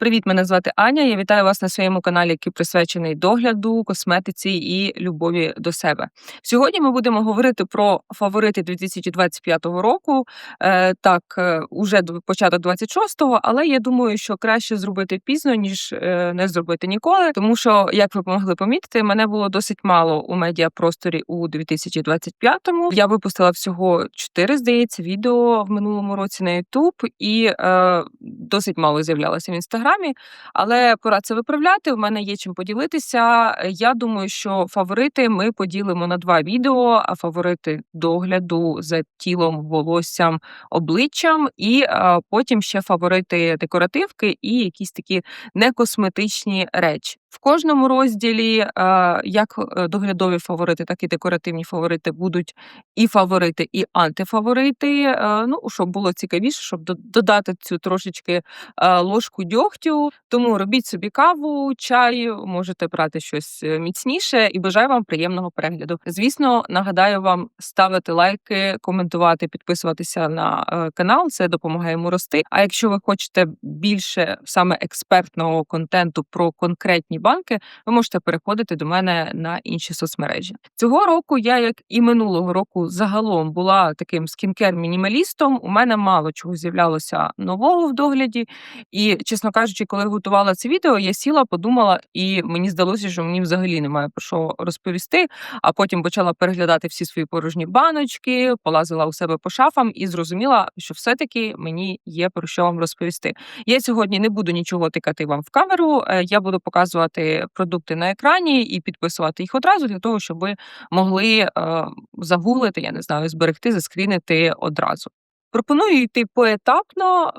Привіт, мене звати Аня. Я вітаю вас на своєму каналі, який присвячений догляду, косметиці і любові до себе. Сьогодні ми будемо говорити про фаворити 2025 року. Е, так, е, уже початок 26-го, але я думаю, що краще зробити пізно, ніж е, не зробити ніколи. Тому що, як ви могли помітити, мене було досить мало у медіапросторі у 2025-му. Я випустила всього 4, здається, відео в минулому році на YouTube і е, досить мало з'являлося в інстаграмі. Але пора це виправляти. У мене є чим поділитися. Я думаю, що фаворити ми поділимо на два відео: а фаворити догляду за тілом, волоссям, обличчям, і потім ще фаворити декоративки і якісь такі некосметичні речі. В кожному розділі, е, як е, доглядові фаворити, так і декоративні фаворити будуть і фаворити, і антифаворити. Е, Ну, щоб було цікавіше, щоб додати цю трошечки ложку дьогтю. Тому робіть собі каву, чай, можете брати щось міцніше і бажаю вам приємного перегляду. Звісно, нагадаю вам ставити лайки, коментувати, підписуватися на канал. Це допомагає йому рости. А якщо ви хочете більше саме експертного контенту про конкретні банки, ви можете переходити до мене на інші соцмережі. Цього року я, як і минулого року, загалом була таким скінкер-мінімалістом. У мене мало чого з'являлося нового в догляді. І, чесно кажучи, коли готувала це відео, я сіла, подумала, і мені здалося, що мені взагалі немає про що розповісти. А потім почала переглядати всі свої порожні баночки, полазила у себе по шафам і зрозуміла, що все-таки мені є про що вам розповісти. Я сьогодні не буду нічого тикати вам в камеру. е, Я буду показувати продукти на екрані і підписувати їх одразу для того, щоб могли е, загуглити, я не знаю, зберегти, заскрінити одразу. Пропоную йти поетапно,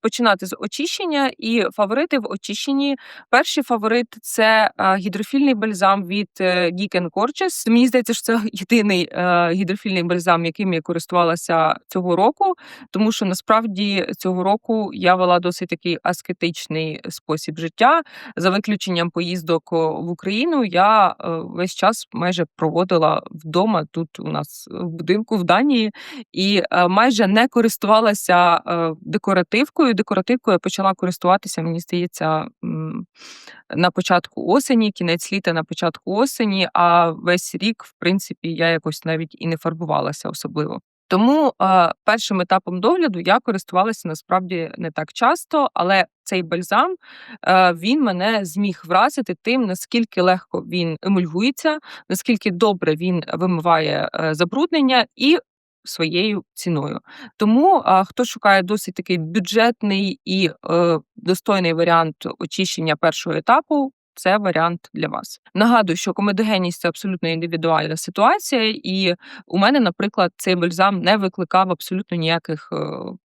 починати з очищення і фаворити в очищенні. Перший фаворит це гідрофільний бальзам від е, Geek Gorgeous. Мені здається, що це єдиний е, гідрофільний бальзам, яким я користувалася цього року, тому що насправді цього року я вела досить такий аскетичний спосіб життя. За виключенням поїздок в Україну, я е, весь час майже проводила вдома тут у нас в будинку в Данії і майже не користувалася е, декоративкою. Декоративкою я почала користуватися, мені здається, на початку осені, кінець літа на початку осені, а весь рік, в принципі, я якось навіть і не фарбувалася особливо. Тому е, першим етапом догляду я користувалася насправді не так часто, але цей бальзам е, він мене зміг вразити тим, наскільки легко він емульгується, наскільки добре він вимиває е, забруднення і своєю ціною. Тому а, хто шукає досить такий бюджетний і е, достойний варіант очищення першого етапу. Це варіант для вас. Нагадую, що комедогенність це абсолютно індивідуальна ситуація, і у мене, наприклад, цей бальзам не викликав абсолютно ніяких е,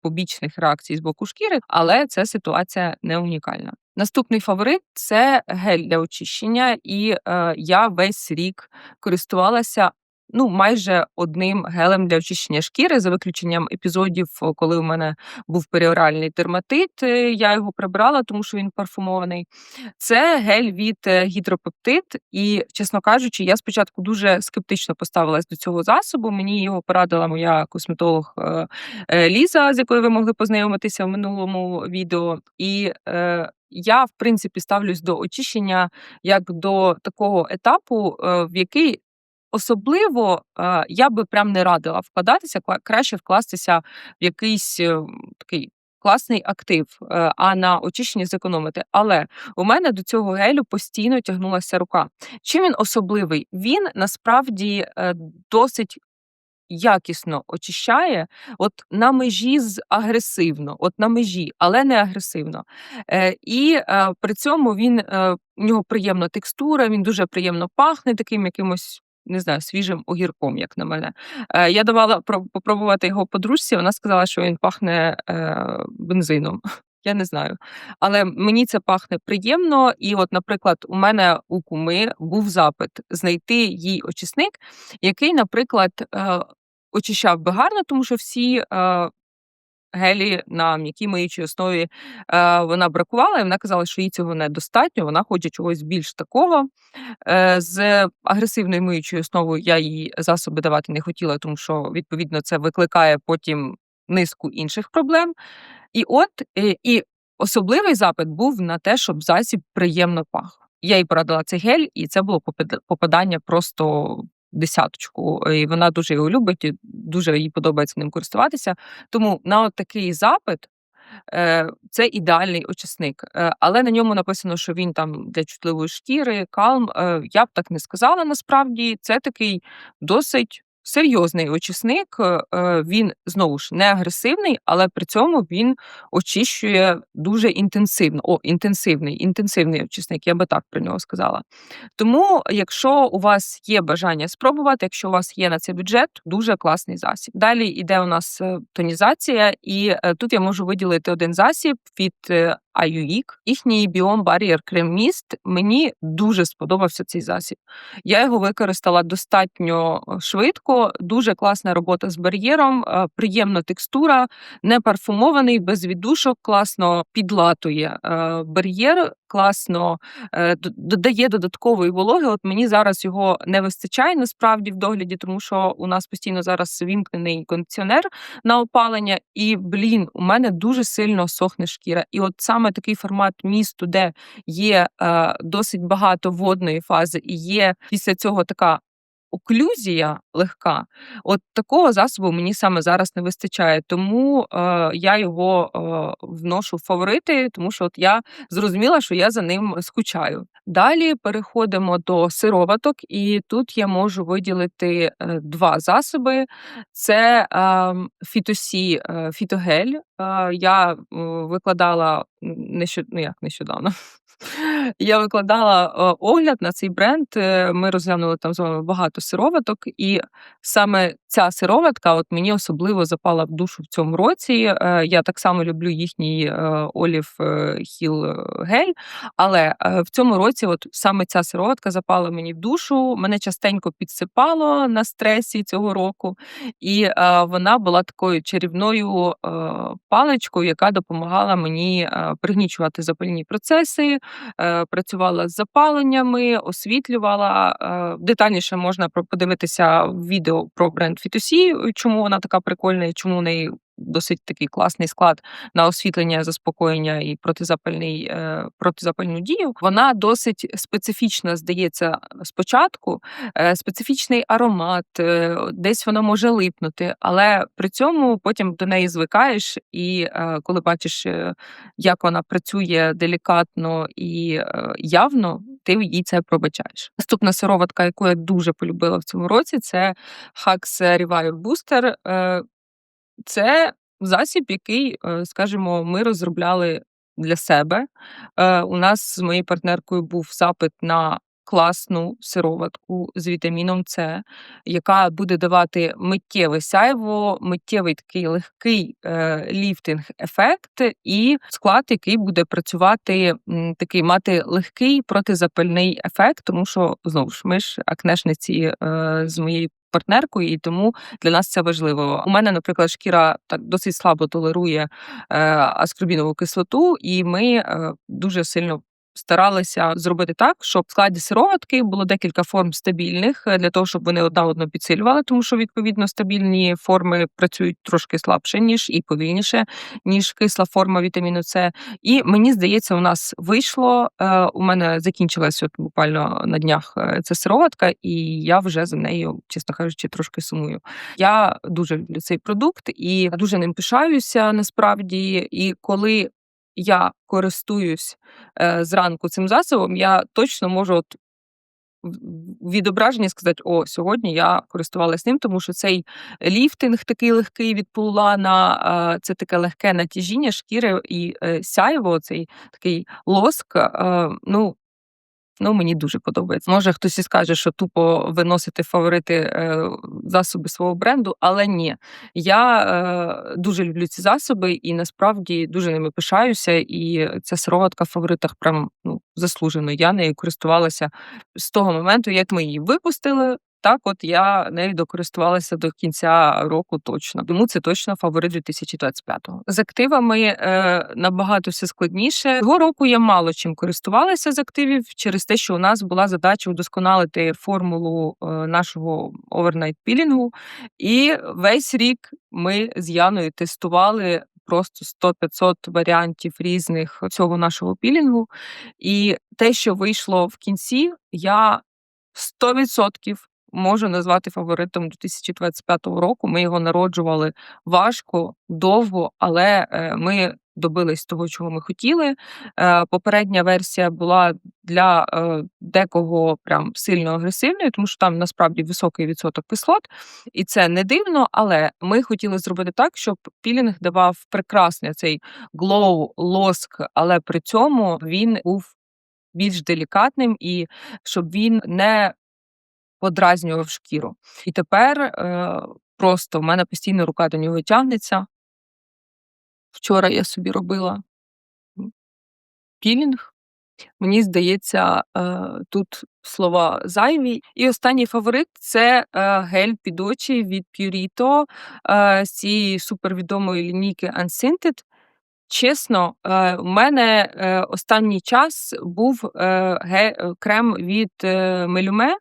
побічних реакцій з боку шкіри, але це ситуація не унікальна. Наступний фаворит це гель для очищення, і е, я весь рік користувалася ну майже одним гелем для очищення шкіри, за виключенням епізодів, коли у мене був періоральний дерматит. е, Я його прибрала, тому що він парфумований. Це гель від е, гідропептид. І, чесно кажучи, я спочатку дуже скептично поставилась до цього засобу. Мені його порадила моя косметолог е, Ліза, з якою ви могли познайомитися в минулому відео. І я, в принципі, ставлюсь до очищення як до такого етапу, в який особливо е, я би прям не радила вкладатися, краще вкластися в якийсь е, такий. Класний актив, е, а на очищенні зекономити. Але у мене до цього гелю постійно тягнулася рука. Чим він особливий? Він насправді досить якісно очищає, от на межі з агресивно, от на межі, але не агресивно. Е, і е, при цьому він е, у нього приємна текстура, він дуже приємно пахне таким якимось. Не знаю, свіжим огірком, як на мене. Е, я давала про- попробувати його подружці. Вона сказала, що він пахне е, бензином. Я не знаю. Але мені це пахне приємно. І, от, наприклад, у мене у куми був запит знайти їй очисник, який, наприклад, е, очищав би гарно, тому що всі е, гелі на м'якій миючій основі е, вона бракувала, і вона казала, що їй цього недостатньо. Вона хоче чогось більш такого. Е, з агресивною миючою основою я їй засоби давати не хотіла, тому що відповідно це викликає потім низку інших проблем. І от е, і особливий запит був на те, щоб засіб приємно пах. Я їй порадила цей гель, і це було попад- попадання просто десяточку. І вона дуже його любить, і дуже їй подобається ним користуватися. Тому на от такий запит е, це ідеальний очисник. Е, але на ньому написано, що він там для чутливої шкіри, калм. Е, я б так не сказала насправді. Це такий досить. Серйозний очисник, е, е, він знову ж не агресивний, але при цьому він очищує дуже інтенсивно. О, інтенсивний, інтенсивний очисник, я би так про нього сказала. Тому, якщо у вас є бажання спробувати, якщо у вас є на це бюджет, дуже класний засіб. Далі йде у нас е, тонізація, і тут я можу виділити один засіб від IUIC. Їхній Barrier Cream Mist. Мені дуже сподобався цей засіб. Я його використала достатньо е, дуже класна робота з бар'єром, е, приємна текстура, не парфумований, без віддушок, класно підлатує е, бар'єр, класно е, додає додаткової вологи. От мені зараз його не вистачає насправді в догляді, тому що у нас постійно зараз вімкнений кондиціонер на опалення, і блін, у мене дуже сильно сохне шкіра. І от саме такий формат місту, де є досить багато водної фази, і є після цього така. Оклюзія легка, от такого засобу мені саме зараз не вистачає, тому е, я його е, вношу в фаворити, тому що от я зрозуміла, що я за ним скучаю. Далі переходимо до сироваток, і тут я можу виділити е, два засоби: це е, фітосі е, фітогель. Е, я е, викладала нещод... ну, як нещодавно. Я викладала е, огляд на цей бренд. е, Ми розглянули там з вами багато сироваток, і саме ця сироватка от мені особливо запала в душу в цьому році. Е, Я так само люблю їхній Olive Hill гель, але в цьому році, от саме ця сироватка запала мені в душу. Мене частенько підсипало на стресі цього року, і вона була такою чарівною паличкою, яка допомагала мені пригнічувати запальні процеси, працювала з запаленнями, освітлювала. Е, Детальніше можна подивитися в відео про бренд Фітусі, чому вона така прикольна і чому у неї досить такий класний склад на освітлення, заспокоєння і протизапальний, е, протизапальну дію. Вона досить специфічна, здається, спочатку. Е, специфічний аромат, е, десь вона може липнути, але при цьому потім до неї звикаєш, і коли бачиш, як вона працює делікатно і явно, ти їй це пробачаєш. Наступна сироватка, яку я дуже полюбила в цьому році, це Hux Revive Booster. Це засіб, який, е, скажімо, ми розробляли для себе. Е, У нас з моєю партнеркою був запит на класну сироватку з вітаміном С, яка буде давати миттєве сяйво, миттєвий такий легкий е, ліфтинг-ефект, і склад, який буде працювати такий мати легкий протизапальний ефект, тому що знову ж ми ж акнешниці е, з моєю партнеркою, і тому для нас це важливо. У мене, наприклад, шкіра так досить слабо толерує е, аскорбінову кислоту, і ми е, дуже сильно. Старалися зробити так, щоб в складі сироватки було декілька форм стабільних е, для того, щоб вони одна одну підсилювали, тому що відповідно стабільні форми працюють трошки слабше ніж і повільніше, ніж кисла форма вітаміну С. І мені здається, у нас вийшло. е, У мене закінчилась от буквально на днях е, ця сироватка, і я вже за нею, чесно кажучи, трошки сумую. Я дуже люблю цей продукт і дуже ним пишаюся насправді. І коли я користуюсь е, зранку цим засобом, я точно можу от в- в відображенні сказати: о, сьогодні я користувалась ним, тому що цей ліфтинг такий легкий від пулана, е, це таке легке натяжіння шкіри і е, сяйво, цей такий лоск. е, Ну, Ну, мені дуже подобається. Може, хтось і скаже, що тупо виносити фаворити е, засоби свого бренду, але ні. Я е, дуже люблю ці засоби і насправді дуже ними пишаюся. І ця сироватка в фаворитах прям ну, заслужено. Я нею користувалася з того моменту, як ми її випустили. Так, от я нею докористувалася до кінця року точно. Тому це точно фаворит 2025-го. З активами е, набагато все складніше. Цього року я мало чим користувалася з активів через те, що у нас була задача удосконалити формулу е, нашого овернайт пілінгу. І весь рік ми з Яною тестували просто 100-500 варіантів різних цього нашого пілінгу. І те, що вийшло в кінці, я 100% можу назвати фаворитом 2025 року. Ми його народжували важко, довго, але е, ми добились того, чого ми хотіли. Е, Попередня версія була для е, декого прям сильно агресивною, тому що там насправді високий відсоток кислот, і це не дивно. Але ми хотіли зробити так, щоб пілінг давав прекрасний цей глоу, лоск, але при цьому він був більш делікатним і щоб він не подразнював шкіру. І тепер е, просто в мене постійно рука до нього тягнеться. Вчора я собі робила пілінг. Мені здається, е, тут слова зайві. І останній фаворит це е, гель під очі від Purito е, з цієї супервідомої лінійки Unscented. Чесно, у мене останній час був крем від Мелюме.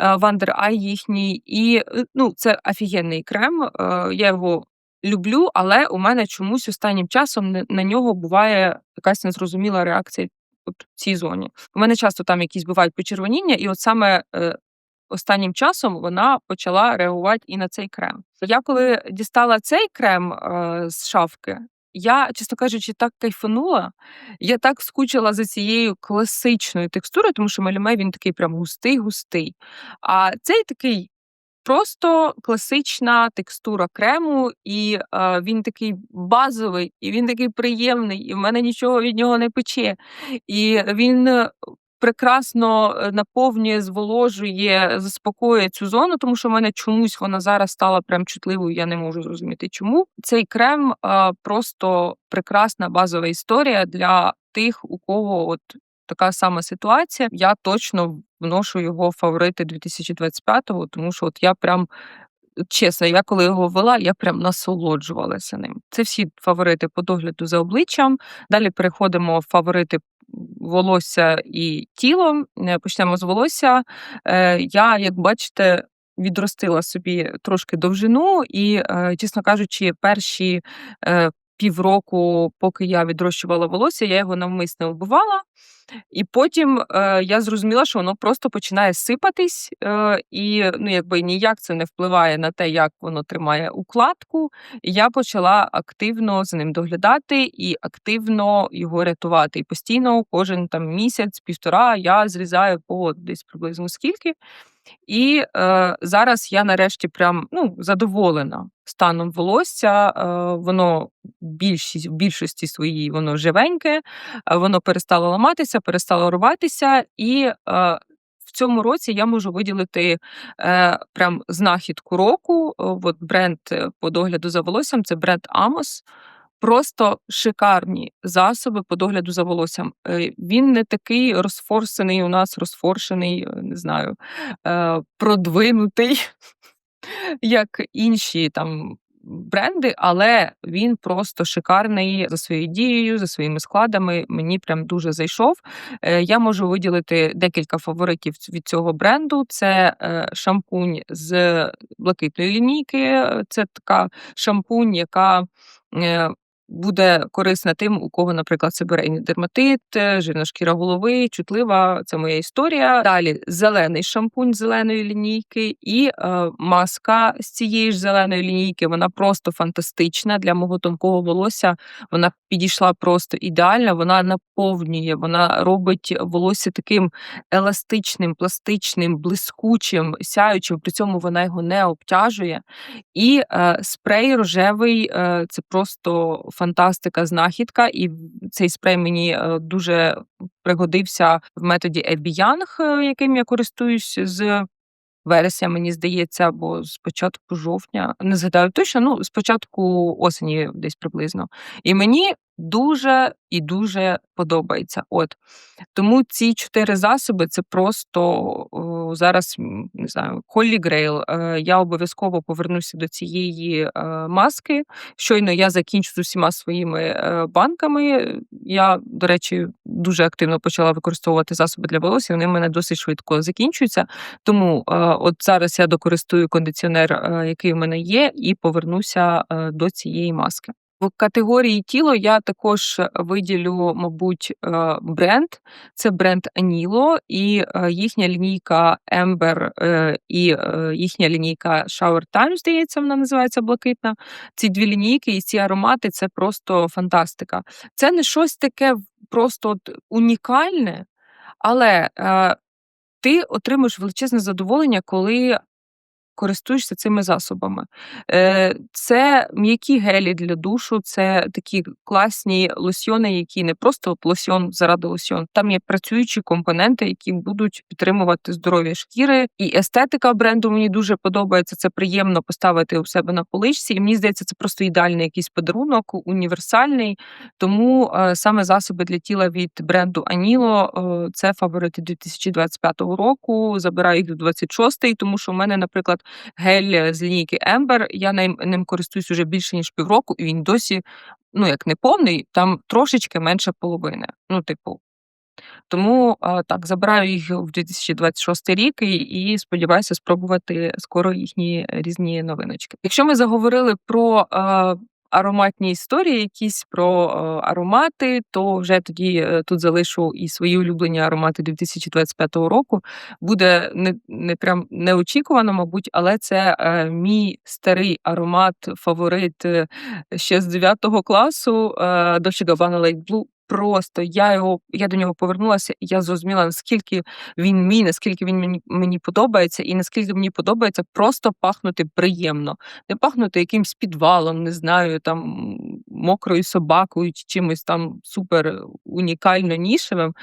Вандер Ай їхній, і е, ну, це офігенний крем. е, Я його люблю, але у мене чомусь останнім часом на нього буває якась незрозуміла реакція от в цій зоні. У мене часто там якісь бувають почервоніння, і от саме е, останнім часом вона почала реагувати і на цей крем. Я коли дістала цей крем з шафки, я, чесно кажучи, так кайфанула. Я так скучила за цією класичною текстурою, тому що малюме він такий прям густий-густий. А цей такий просто класична текстура крему, і е, він такий базовий, і він такий приємний, і в мене нічого від нього не пече. І він прекрасно е, наповнює, зволожує, заспокоює цю зону, тому що в мене чомусь вона зараз стала прям чутливою. Я не можу зрозуміти, чому цей крем просто прекрасна базова історія для тих, у кого от така сама ситуація. Я точно вношу його фаворити 2025-го, тому що от я прям. Чесно, я коли його ввела, я прям насолоджувалася ним. Це всі фаворити по догляду за обличчям. Далі переходимо в фаворити волосся і тіло. Е, Почнемо з волосся. Е, Я, як бачите, відростила собі трошки довжину, і, е, чесно кажучи, перші півроку, поки я відрощувала волосся, я його навмисно вбивала. І потім е, я зрозуміла, що воно просто починає сипатись, е, і ну, якби ніяк це не впливає на те, як воно тримає укладку. Я почала активно за ним доглядати і активно його рятувати. І постійно, кожен там місяць, півтора, я зрізаю по десь приблизно скільки. І е, зараз я нарешті прям ну, задоволена станом волосся. Е, воно більшість, в більшості своїй воно живеньке, е, воно перестало ламатися, перестало рватися. І е, в цьому році я можу виділити е, прям знахідку року. От бренд е, по догляду за волоссям це бренд Amos. Просто шикарні засоби по догляду за волоссям. Е, Він не такий розфорсений у нас, розфоршений, е, не знаю, е, продвинутий, як інші там бренди, але він просто шикарний за своєю дією, за своїми складами. Мені прям дуже зайшов. Я можу виділити декілька фаворитів від цього бренду. Це шампунь з блакитної лінійки. Це така шампунь, яка буде корисна тим, у кого, наприклад, себерейний дерматит, е, жирна шкіра голови, чутлива. Це моя історія. Далі зелений шампунь зеленої лінійки і е, маска з цієї ж зеленої лінійки. Вона просто фантастична для мого тонкого волосся. Вона підійшла просто ідеально. Вона наповнює, вона робить волосся таким еластичним, пластичним, блискучим, сяючим. При цьому вона його не обтяжує. І е, спрей рожевий е, це просто фантастика, знахідка. І цей спрей мені е, дуже пригодився в методі Ебіянг, яким я користуюсь з вересня, мені здається, або з початку жовтня. Не згадаю точно, ну з початку осені, десь приблизно. І мені дуже і дуже подобається. От тому ці чотири засоби це просто о, зараз не знаю, Холлі Грейл. Я обов'язково повернуся до цієї е, маски. Щойно я закінчу з усіма своїми е, банками. Я, до речі, дуже активно почала використовувати засоби для волосся. Вони в мене досить швидко закінчуються. Тому е, от зараз я докористую кондиціонер, який в мене є, і повернуся до цієї маски. В категорії тіло я також виділю, мабуть, е, бренд. Це бренд Anilo і е, їхня лінійка Ember е, і е, їхня лінійка Shower Time, здається, вона називається блакитна. Ці дві лінійки і ці аромати це просто фантастика. Це не щось таке просто от унікальне, але е, ти отримуєш величезне задоволення, коли користуєшся цими засобами. Е, Це м'які гелі для душу, це такі класні лосьйони, які не просто от лосьйон заради лосьйон. Там є працюючі компоненти, які будуть підтримувати здоров'я шкіри. І естетика бренду мені дуже подобається. Це приємно поставити у себе на поличці. І мені здається, це просто ідеальний якийсь подарунок, універсальний. Тому е, саме засоби для тіла від бренду Аніло е, це фаворити 2025 року. Забираю їх до 26-ї, тому що в мене, наприклад, гель з лінійки Ember, я ним, ним користуюсь уже більше ніж півроку, і він досі, ну як не повний, там трошечки менше половини. Ну, типу. Тому так, забираю їх в 2026 рік і, і сподіваюся спробувати скоро їхні різні новиночки. Якщо ми заговорили про а, ароматні історії, якісь про е, аромати, то вже тоді е, тут залишу і свої улюблені аромати 2025 року. Буде не не прям неочікувано, мабуть, але це е, мій старий аромат, фаворит ще з 9 класу е, Dolce Лейт Blue просто я його я до нього повернулася, і я зрозуміла, наскільки він мій, наскільки він мені мені подобається, і наскільки мені подобається просто пахнути приємно, не пахнути якимсь підвалом, не знаю, там мокрою собакою чи чимось там супер унікально нішевим.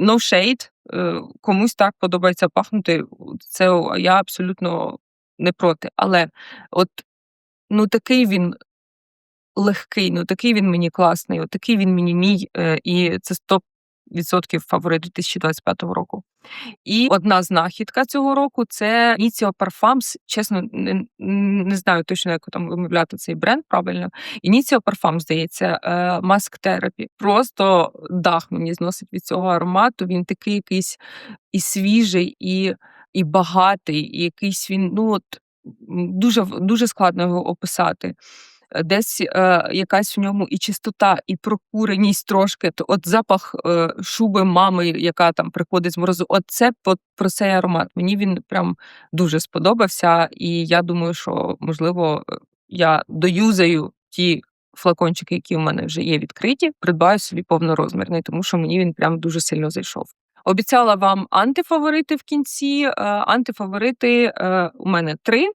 No shade, е, комусь так подобається пахнути. Це я абсолютно не проти. Але от ну такий він легкий, ну такий він мені класний, от такий він мені мій, е, і це 100% фаворит 2025 року. І одна знахідка цього року це Initio Parfums, Чесно, не, не знаю точно, як там вимовляти цей бренд правильно. Initio Parfums, здається, е, Mask Therapy. Просто дах мені зносить від цього аромату. Він такий якийсь і свіжий, і і багатий, і якийсь він, ну от дуже дуже складно його описати. Е, десь е, якась в ньому і чистота, і прокуреність трошки. То от запах е, шуби мами, яка там приходить з морозу. От це про цей аромат. Мені він прям дуже сподобався, і я думаю, що можливо е, я доюзаю ті. Флакончики, які у мене вже є відкриті, придбаю собі повнорозмірний, тому що мені він прям дуже сильно зайшов. Обіцяла вам антифаворити в кінці. Е, антифаворити у мене три.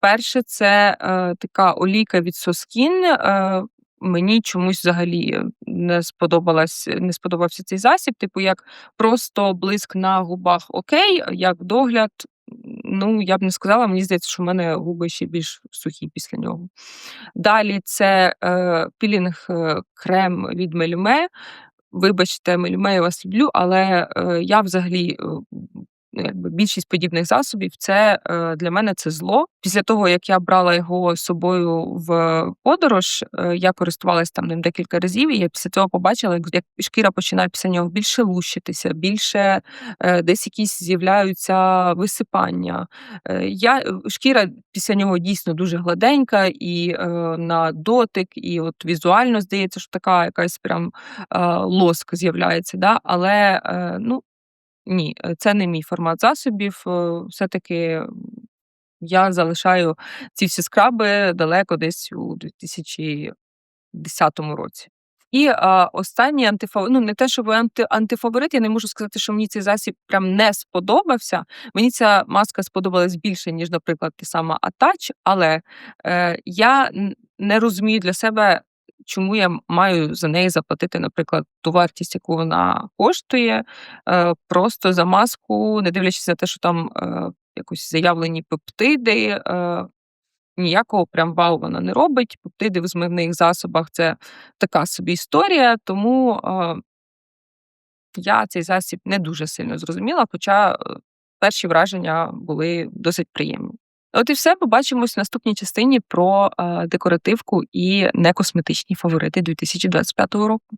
Перше, це е, така олійка від Соскін. Е, Мені чомусь взагалі не сподобалась, не сподобався цей засіб. Типу, як просто блиск на губах окей, як догляд. Ну, я б не сказала, мені здається, що в мене губи ще більш сухі після нього. Далі це е, пілінг е, крем від Мельме. Вибачте, Мельме, я вас люблю, але е, я взагалі е, Ну, якби більшість подібних засобів це е, для мене це зло. Після того як я брала його з собою в подорож, е, я користувалась там ним декілька разів, і я після цього побачила, як шкіра починає після нього більше лущитися, більше е, десь якісь з'являються висипання. Я шкіра після нього дійсно дуже гладенька, і на дотик, і от візуально здається, що така якась прям лоск з'являється. Да? Але ну ні, е, це не мій формат засобів. Е, все-таки я залишаю ці всі скраби далеко десь у 2010 році. І а, останній антифаворит, ну не те, що анти, антифаворит, я не можу сказати, що мені цей засіб прям не сподобався. Мені ця маска сподобалась більше, ніж, наприклад, та сама Атач, але е, я не розумію для себе, чому я маю за неї заплатити, наприклад, ту вартість, яку вона коштує, е, просто за маску, не дивлячись на те, що там е, якось заявлені пептиди. Е, ніякого прям вау вона не робить. Пептиди в змивних засобах це така собі історія, тому я цей засіб не дуже сильно зрозуміла, хоча перші враження були досить приємні. От і все. Побачимось в наступній частині про е, декоративку і некосметичні фаворити 2025 року.